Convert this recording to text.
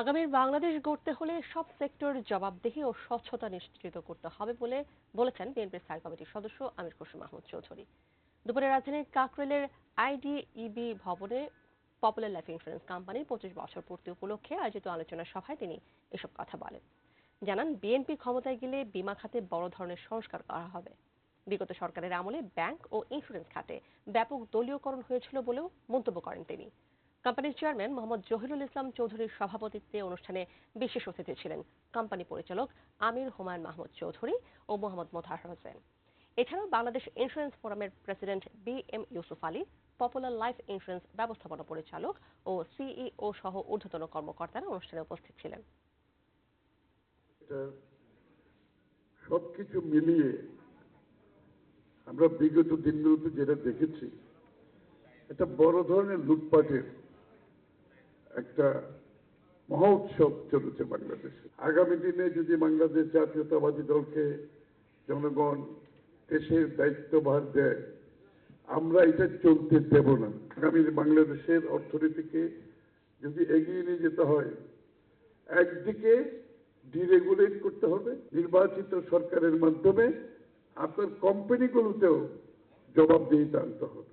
আগামীর বাংলাদেশ গড়তে হলে সব সেক্টর জবাবদিহি ও স্বচ্ছতা নিশ্চিত করতে হবে বলে বলেছেন বিএনপির স্থায়ী কমিটির সদস্য আমির খসরু মাহমুদ চৌধুরী। দুপুরে রাজধানীর কাকরেলের আইডিইবি ভবনে পপুলার লাইফ ইন্স্যুরেন্স কোম্পানির পঁচিশ বছর পূর্তি উপলক্ষে আয়োজিত আলোচনা সভায় তিনি এসব কথা বলেন। জানান, বিএনপি ক্ষমতায় গেলে বিমা খাতে বড় ধরনের সংস্কার করা হবে। বিগত সরকারের আমলে ব্যাংক ও ইন্স্যুরেন্স খাতে ব্যাপক দলীয়করণ হয়েছিল বলেও মন্তব্য করেন তিনি। কোম্পানির চেয়ারম্যান মোহাম্মদ জহিরুল ইসলাম চৌধুরীর সভাপতিত্বে অনুষ্ঠানে বিশেষ অতিথি ছিলেন কোম্পানি পরিচালক আমির হুমায়ুন মাহমুদ চৌধুরী ও মোহাম্মদ মোতাহার হোসেন। এছাড়াও বাংলাদেশ ইন্স্যুরেন্স ফোরামের president B M Yusuf Ali popular life insurance ব্যবস্থাপনা পরিচালক ও সিইও সহ ঊর্ধ্বতন কর্মকর্তারা অনুষ্ঠানে উপস্থিত ছিলেন। সবকিছু মিলিয়ে আমরা বিগত দিনগুলোতে যেটা দেখেছি, এটা বড় ধরনের লুটপাটের একটা মহোৎসব চলেছে বাংলাদেশে। আগামী দিনে যদি বাংলাদেশ জাতীয়তাবাদী দলকে জনগণ দেশের দায়িত্বভার দেয়, আমরা এটা চলতে দেব না। আগামী বাংলাদেশের অর্থনীতিকে যদি এগিয়ে নিয়ে যেতে হয়, একদিকে ডিরেগুলেট করতে হবে নির্বাচিত সরকারের মাধ্যমে, আপনার কোম্পানিগুলোতেও জবাবদিহিতা আনতে হবে।